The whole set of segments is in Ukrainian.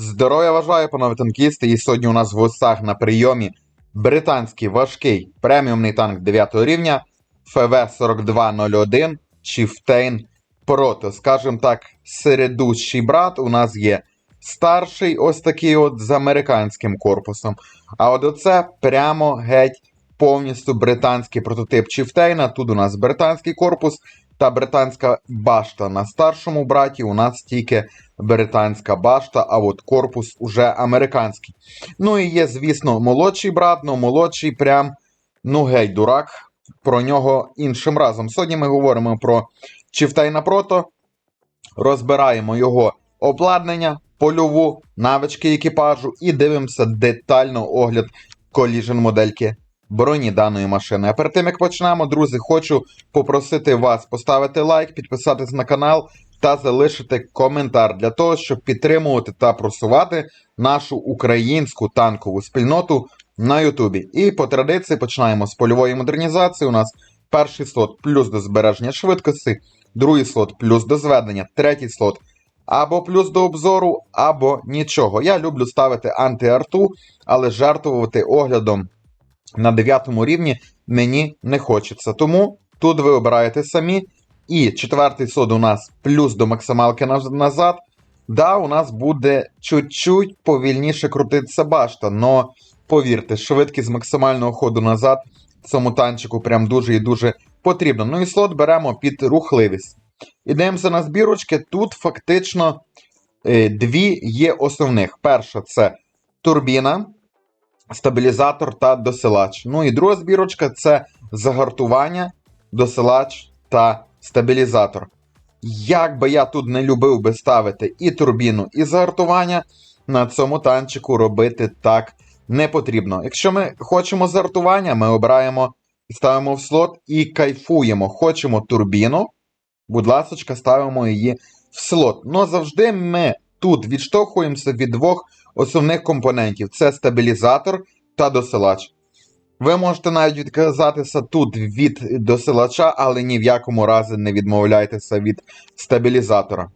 Здоров'я вважаю, панове танкісти, і сьогодні у нас в гостях на прийомі британський важкий преміумний танк 9 рівня ФВ-4201 Chieftain Proto. Скажімо так, середущий брат у нас є старший, ось такий от з американським корпусом. А от оце прямо геть повністю британський прототип Чіфтейна. Тут у нас британський корпус та британська башта. На старшому браті у нас тільки британська башта, а от корпус уже американський. Ну і є, звісно, молодший брат, ну молодший прям, ну гей, дурак. Про нього іншим разом. Сьогодні ми говоримо про Чіфтейна Прото, розбираємо його обладнання, польову, навички екіпажу і дивимося детально огляд коліжен модельки броні даної машини. А перед тим як почнемо, друзі, хочу попросити вас поставити лайк, підписатись на канал та залишити коментар для того, щоб підтримувати та просувати нашу українську танкову спільноту на Ютубі. І по традиції починаємо з польової модернізації. У нас перший слот плюс до збереження швидкості, другий слот плюс до зведення, третій слот або плюс до обзору, або нічого. Я люблю ставити анти-арту, але жертвувати оглядом на 9 рівні мені не хочеться. Тому тут ви обираєте самі. І четвертий слот у нас плюс до максималки назад. Да, у нас буде чуть-чуть повільніше крутитися башта, но повірте, швидкість максимального ходу назад цьому танчику прям дуже і дуже потрібно. Ну і слот беремо під рухливість. Ідемося на збірочки. Тут фактично е, дві є основних. Перша це турбіна, стабілізатор та досилач. Ну і друга збірочка це загартування, досилач та стабілізатор. Як би я тут не любив би ставити і турбіну, і загартування, на цьому танчику робити так не потрібно. Якщо ми хочемо загартування, ми обираємо ставимо в слот і кайфуємо. Хочемо турбіну, будь ласка, ставимо її в слот. Ну завжди ми тут відштовхуємося від двох основних компонентів: це стабілізатор та досилач. Ви можете навіть відказатися тут від досилача, але ні в якому разі не відмовляйтеся від стабілізатора.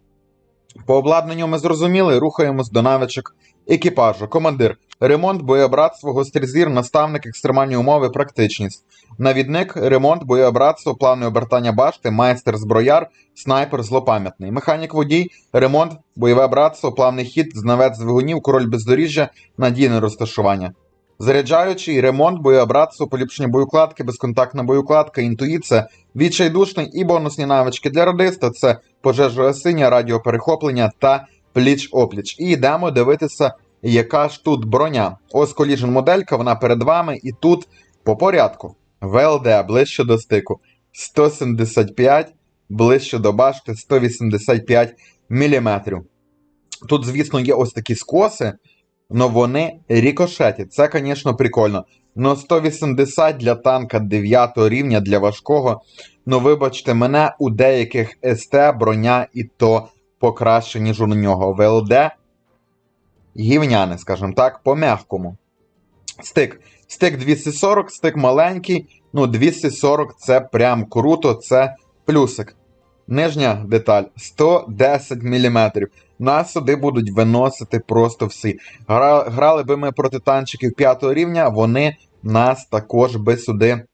По обладнанню ми зрозуміли, рухаємось до навичок екіпажу. Командир. Ремонт, боєбратство, гострізір, наставник, екстремальні умови, практичність. Навідник, ремонт, боєбратство, плавне обертання башти, майстер зброяр, снайпер, злопам'ятний. Механік водій, ремонт, бойове братство, плавний хід, знавець двигунів, король бездоріжжя, надійне розташування. Заряджаючий, ремонт, боєбратство, поліпшення боєукладки, безконтактна боєукладка, інтуїція, відчайдушний і бонусні навички для радиста це пожежогасіння, радіоперехоплення та пліч-опліч. І йдемо дивитися, яка ж тут броня. Ось коліжен моделька, вона перед вами, і тут по порядку. ВЛД ближче до стику 175, ближче до башти 185 мм. Тут, звісно, є ось такі скоси, але вони рікошетять. Це, звісно, прикольно. Но 180 для танка 9 рівня для важкого. Ну, вибачте, мене у деяких СТ броня і то покраще, ніж у нього. ВЛД гівняне, скажімо так, по м'якому. Стик. Стик 240, стик маленький. Ну, 240 це прям круто, це плюсик. Нижня деталь 110 мм. Нас сюди будуть виносити просто всі. Гра- Грали би ми проти танчиків 5 рівня, вони нас також би сюди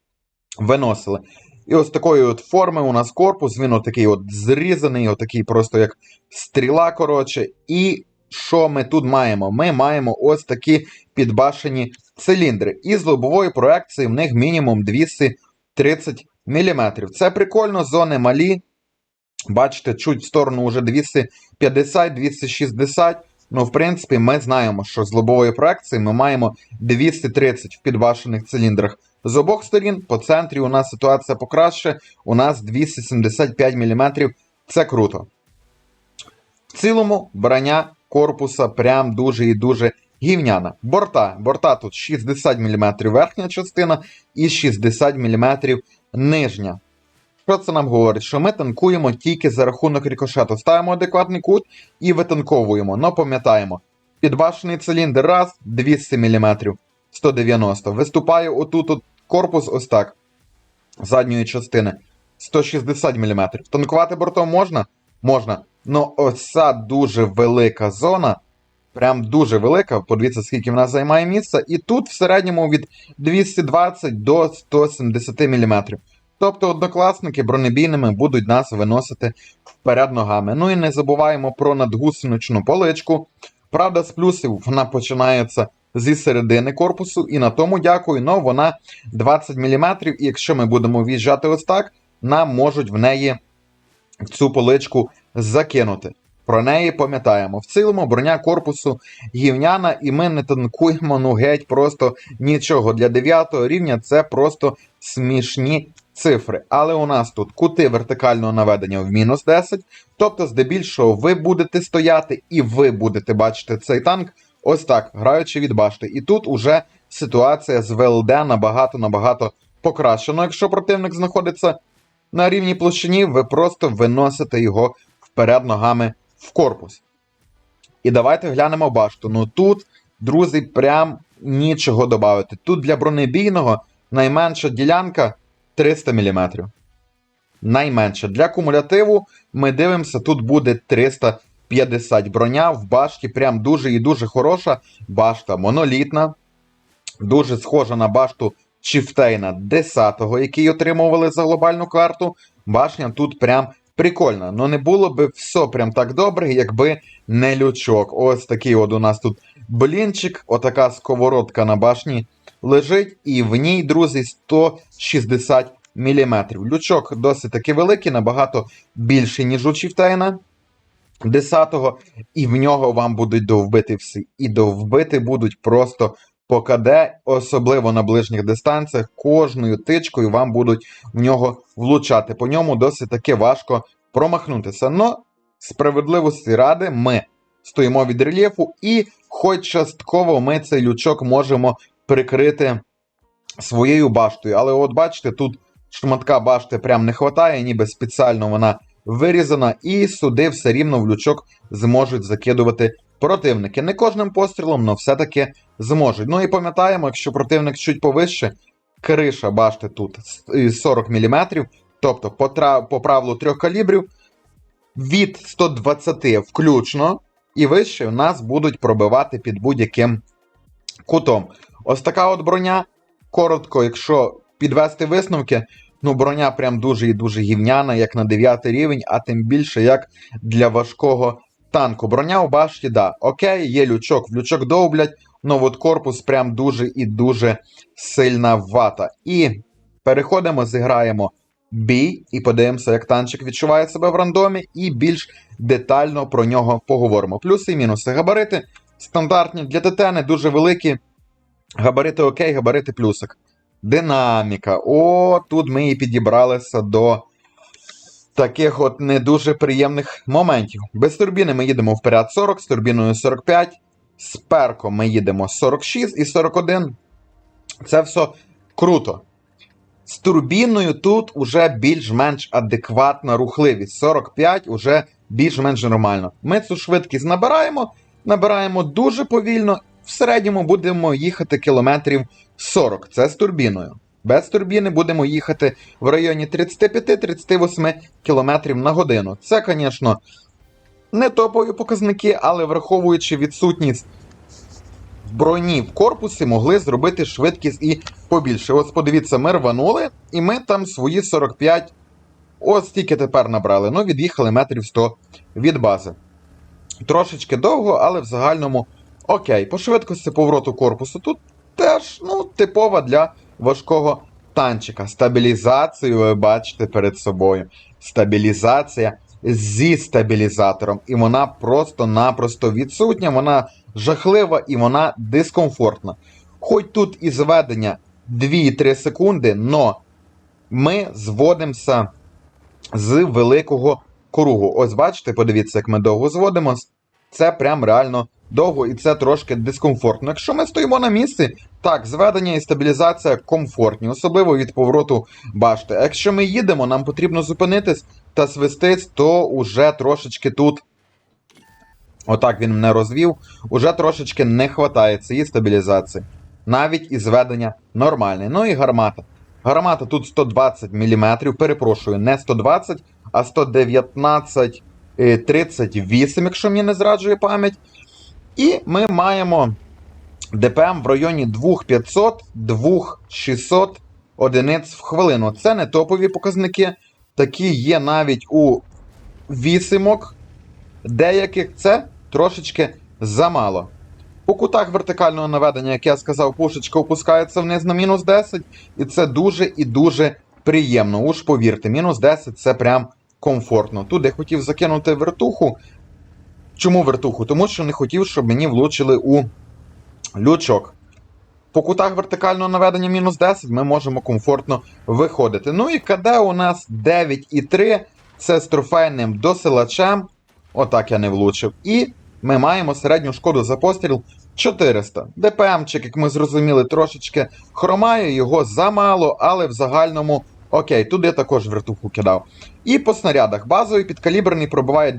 виносили. І ось такої от форми у нас корпус, він отакий от зрізаний, отакий просто як стріла, коротше. І що ми тут маємо? Ми маємо ось такі підбашені циліндри. І з лобової проекції в них мінімум 230 мм. Це прикольно, зони малі. Бачите, чуть в сторону вже 250-260. Ну, в принципі, ми знаємо, що з лобової проекції ми маємо 230 в підбашених циліндрах. З обох сторін, по центрі у нас ситуація покраще, у нас 275 мм. Це круто. В цілому, броня корпуса прям дуже і дуже гівняна. Борта. Борта тут 60 мм верхня частина і 60 мм нижня. Що це нам говорить? Що ми танкуємо тільки за рахунок рикошету. Ставимо адекватний кут і витанковуємо. Но пам'ятаємо, підбашений циліндр раз 200 мм 190. Виступає отут от корпус ось так. Задньої частини 160 мм. Танкувати бортом можна? Можна. Ну ось ця дуже велика зона. Прям дуже велика. Подивіться, скільки вона займає місця. І тут в середньому від 220 до 170 мм. Тобто однокласники бронебійними будуть нас виносити вперед ногами. Ну і не забуваємо про надгусеничну поличку. Правда, з плюсів вона починається зі середини корпусу, і на тому дякую, но вона 20 мм, і якщо ми будемо в'їжджати ось так, нам можуть в неї цю поличку закинути. Про неї пам'ятаємо. В цілому броня корпусу гівняна, і ми не танкуємо ну геть просто нічого. Для 9 рівня це просто смішні цифри. Але у нас тут кути вертикального наведення в мінус 10. Тобто, здебільшого, ви будете стояти і ви будете бачити цей танк ось так, граючи від башти. І тут уже ситуація з ВЛД набагато-набагато покращена. Якщо противник знаходиться на рівній площині, ви просто виносите його вперед ногами в корпус. І давайте глянемо башту. Ну тут, друзі, прям нічого додати. Тут для бронебійного найменша ділянка 300 мм. Найменше. Для кумулятиву ми дивимося, тут буде 350 броня в башті. Прям дуже і дуже хороша. Башта монолітна. Дуже схожа на башту Чіфтейна 10-го, який отримували за глобальну карту. Башня тут прям прикольна. Ну не було би все прям так добре, якби не лючок. Ось такий от у нас тут блінчик, отака сковородка на башні лежить, і в ній, друзі, 160 мм. Лючок досить таки великий, набагато більший, ніж у Чіфтейна 10-го, і в нього вам будуть довбити всі. І довбити будуть просто по КД, особливо на ближніх дистанціях, кожною тичкою вам будуть в нього влучати. По ньому досить таки важко промахнутися. Но справедливості ради ми стоїмо від рельєфу, і хоч частково ми цей лючок можемо прикрити своєю баштою. Але от бачите, тут шматка башти прям не вистачає, ніби спеціально вона вирізана, і сюди все рівно в лючок зможуть закидувати противники. Не кожним пострілом, але все-таки зможуть. Ну і пам'ятаємо, якщо противник чуть повище, криша башти тут 40 мм, тобто по, по правилу трьох калібрів, від 120 включно, і вище нас будуть пробивати під будь-яким кутом. Ось така от броня. Коротко, якщо підвести висновки, ну броня прям дуже і дуже гівняна, як на 9 рівень, а тим більше як для важкого танку. Броня у башті, да, окей, є лючок, в лючок довблять, ну от корпус прям дуже і дуже сильна вата. І переходимо, зіграємо бій і подивимося, як танчик відчуває себе в рандомі, і більш детально про нього поговоримо. Плюси і мінуси. Габарити стандартні для ТТ дуже великі. Габарити окей, габарити плюсик. Динаміка. О, тут ми і підібралися до таких от не дуже приємних моментів. Без турбіни ми їдемо вперед 40, з турбіною 45, з перком ми їдемо 46 і 41. Це все круто. З турбіною тут уже більш-менш адекватна рухливість. 45 уже більш-менш нормально. Ми цю швидкість набираємо, набираємо дуже повільно. В середньому будемо їхати кілометрів 40. Це з турбіною. Без турбіни будемо їхати в районі 35-38 км на годину. Це, звісно, не топові показники, але враховуючи відсутність броні в корпусі, могли зробити швидкість і побільше. Ось подивіться, ми рванули, і ми там свої 45. Ось тільки тепер набрали. Ну, від'їхали метрів 100 від бази. Трошечки довго, але в загальному окей. По швидкості повороту корпусу тут теж ну, типова для важкого танчика. Стабілізацію ви бачите перед собою. Стабілізація зі стабілізатором. І вона просто-напросто відсутня, вона жахлива і вона дискомфортна. Хоч тут і зведення 2-3 секунди, но ми зводимося з великого кругу. Ось бачите, подивіться, як ми довго зводимось. Це прям реально довго і це трошки дискомфортно. Якщо ми стоїмо на місці, так, зведення і стабілізація комфортні, особливо від повороту башти. А якщо ми їдемо, нам потрібно зупинитись та свистись, то уже трошечки тут. Отак він мене розвів. Уже трошечки не вистачає цієї стабілізації. Навіть і зведення нормальне. Ну і гармата. Гармата тут 120 мм, перепрошую, не 120, а 119 38, якщо мені не зраджує пам'ять. І ми маємо ДПМ в районі 2500-2600 одиниць в хвилину. Це не топові показники. Такі є навіть у вісімок. Деяких це трошечки замало. У кутах вертикального наведення, як я сказав, пушечка опускається вниз на мінус 10, і це дуже і дуже приємно. Уж повірте, мінус 10 це прям комфортно. Тут я хотів закинути вертуху. Чому вертуху? Тому що не хотів, щоб мені влучили у лючок. По кутах вертикального наведення мінус 10 ми можемо комфортно виходити. Ну і КД у нас 9,3. Це з трофейним досилачем. Отак я не влучив. І ми маємо середню шкоду за постріл 400. ДПМчик, як ми зрозуміли, трошечки хромає, його замало, але в загальному окей, туди також вертуху кидав. І по снарядах базовий підкаліберний пробиває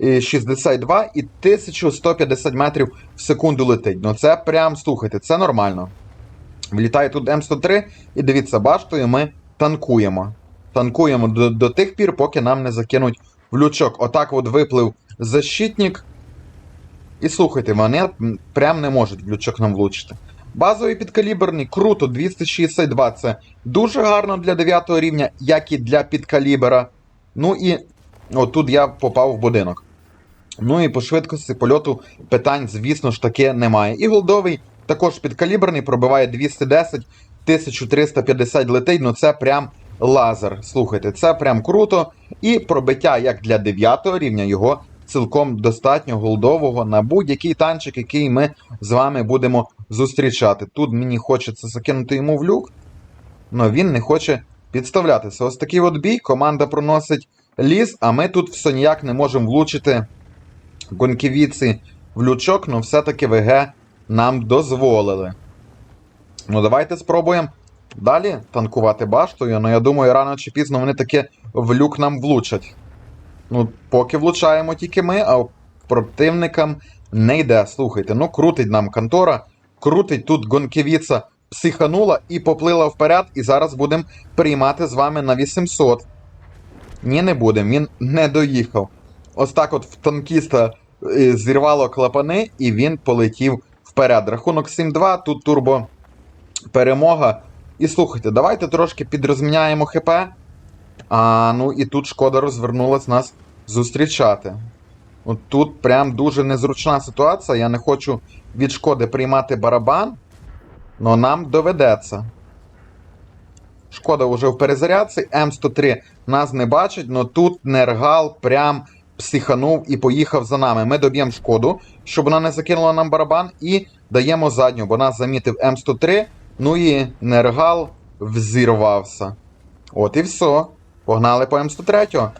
262 і 1150 метрів в секунду летить. Ну це прям слухайте, це нормально. Влітає тут М103, і дивіться, баштою ми танкуємо. Танкуємо до, до тих пір, поки нам не закинуть в лючок. Отак от виплив защитник. І слухайте, вони прям не можуть в лючок нам влучити. Базовий підкаліберний, круто, 262 це дуже гарно для 9 рівня, як і для підкалібера. Ну і отут я попав в будинок. Ну і по швидкості польоту питань, звісно ж таки, немає. І голдовий також підкаліберний, пробиває 210, 1350 летить, ну це прям лазер. Слухайте, це прям круто. І пробиття як для 9 рівня його цілком достатньо голдового на будь-який танчик, який ми з вами будемо зустрічати. Тут мені хочеться закинути йому в люк, але він не хоче підставлятися. Ось такий от бій. Команда проносить ліс, а ми тут все ніяк не можемо влучити гонківіці в лючок, але все-таки ВГ нам дозволили. Ну, давайте спробуємо далі танкувати баштою. Ну, я думаю, рано чи пізно вони таки в люк нам влучать. Ну, поки влучаємо тільки ми, а противникам не йде. Слухайте, ну крутить нам контора, крутить тут гонківіца психанула і поплила вперед, і зараз будемо приймати з вами на 800. Ні, не будемо, він не доїхав. Ось так от в танкіста е, зірвало клапани, і він полетів вперед. Рахунок 7-2, тут турбо перемога. І слухайте, давайте трошки підрозміняємо ХП. А, ну і тут шкода розвернулась нас зустрічати. От тут прям дуже незручна ситуація. Я не хочу від шкоди приймати барабан, але нам доведеться. Шкода вже в перезарядці. М103 нас не бачить, але тут Нергал прям психанув і поїхав за нами. Ми доб'ємо шкоду, щоб вона не закинула нам барабан, і даємо задню, бо нас замітив М103. Ну і Нергал взірвався. От і все. Погнали по М103.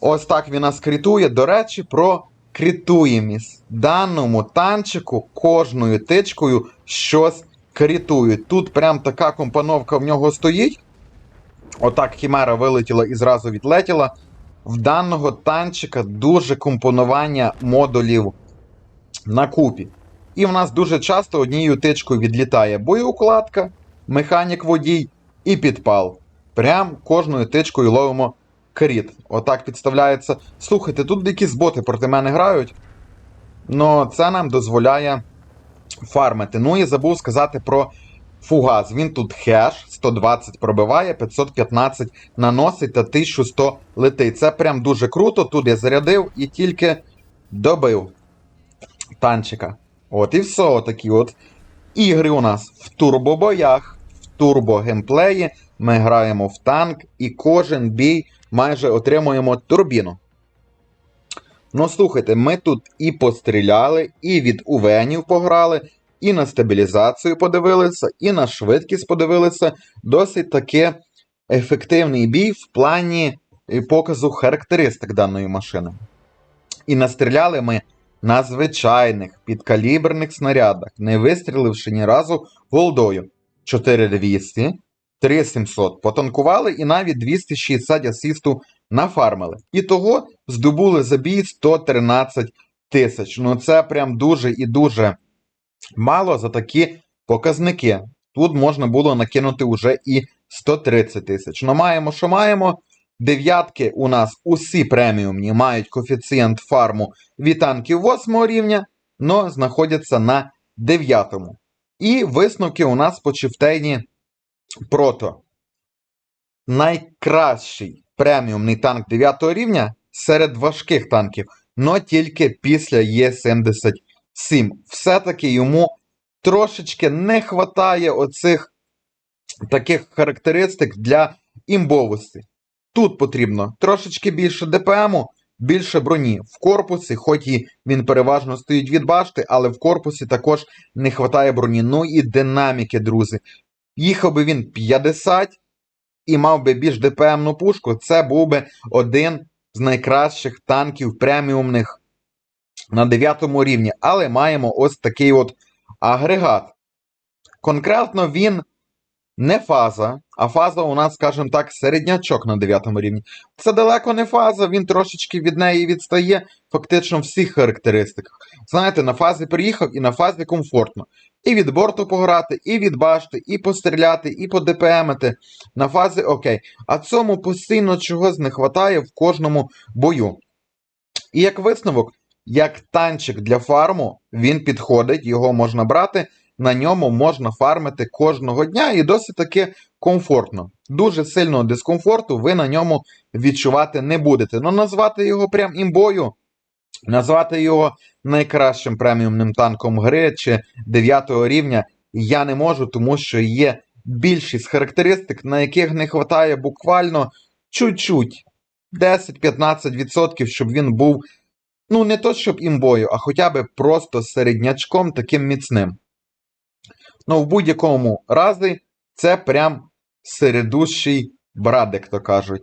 Ось так він нас критує. До речі, про критуємість. Даному танчику кожною тичкою щось критують. Тут прям така компоновка в нього стоїть. Отак Хімера вилетіла і зразу відлетіла. В даного танчика дуже компонування модулів на купі. І в нас дуже часто однією тичкою відлітає боєукладка, механік водій і підпал. Прям кожною тичкою ловимо кріт. Отак підставляється. Слухайте, тут якісь боти проти мене грають. Но це нам дозволяє фармити. Ну і забув сказати про фугас. Він тут хеш, 120 пробиває, 515 наносить та 1100 летить. Це прям дуже круто. Тут я зарядив і тільки добив танчика. От і все, отакі от ігри у нас в турбобоях, в турбогеймплеї. Ми граємо в танк і кожен бій майже отримуємо турбіну. Ну, слухайте, ми тут і постріляли, і від увенів пограли, і на стабілізацію подивилися, і на швидкість подивилися. Досить таки ефективний бій в плані е, показу характеристик даної машини. І настріляли ми на звичайних підкаліберних снарядах, не вистріливши ні разу голдою. 4200, 3700 потанкували і навіть 260 асисту нафармили. І того здобули за бій 113 тисяч. Ну це прям дуже і дуже мало за такі показники. Тут можна було накинути вже і 130 тисяч. Ну маємо, що маємо. Дев'ятки у нас усі преміумні мають коефіцієнт фарму від танків 8 рівня, но знаходяться на 9. І висновки у нас по чифтейні прото. Найкращий преміумний танк 9 рівня серед важких танків, но тільки після Є77. Все-таки йому трошечки не хватає оцих таких характеристик для імбовості. Тут потрібно трошечки більше ДПМу, більше броні в корпусі, хоч і він переважно стоїть від башти, але в корпусі також не вистачає броні. Ну і динаміки, друзі. Їхав би він 50 і мав би більш ДПМну пушку, це був би один з найкращих танків преміумних на 9 рівні. Але маємо ось такий от агрегат. Конкретно він не фаза, а фаза у нас, скажімо так, середнячок на 9 рівні. Це далеко не фаза, він трошечки від неї відстає, фактично в всіх характеристиках. Знаєте, на фазі приїхав і на фазі комфортно. І від борту пограти, і від башти, і постріляти, і подепемити. На фазі окей. А цьому постійно чогось не вистачає в кожному бою. І як висновок, як танчик для фарму, він підходить, його можна брати, на ньому можна фармити кожного дня і досить таки комфортно. Дуже сильного дискомфорту ви на ньому відчувати не будете. Ну, назвати його прям імбою, назвати його найкращим преміумним танком гри чи 9 рівня я не можу, тому що є більшість характеристик, на яких не вистачає буквально чуть-чуть 10-15%, щоб він був, ну, не то щоб імбою, а хоча б просто середнячком таким міцним. Ну, в будь-якому разі, це прям середущий брат, як то кажуть.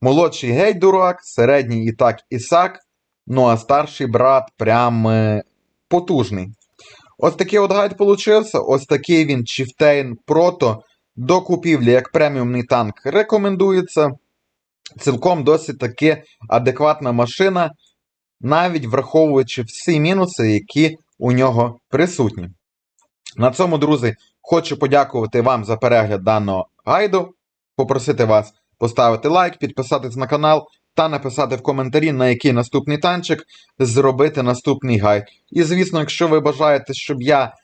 Молодший гей дурак, середній і так і сак, ну а старший брат прям е, потужний. Ось такий от гайд получився. Ось такий він Chieftain Proto до купівлі як преміумний танк рекомендується. Цілком досить таки адекватна машина, навіть враховуючи всі мінуси, які у нього присутні. На цьому, друзі, хочу подякувати вам за перегляд даного гайду, попросити вас поставити лайк, підписатись на канал та написати в коментарі, на який наступний танчик зробити наступний гайд. І, звісно, якщо ви бажаєте, щоб я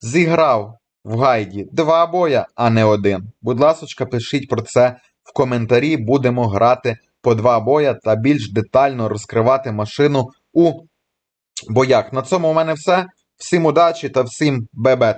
зіграв в гайді два боя, а не один, будь ласка, пишіть про це в коментарі. Будемо грати по два боя та більш детально розкривати машину у боях. На цьому у мене все. Всім удачі та всім бебе!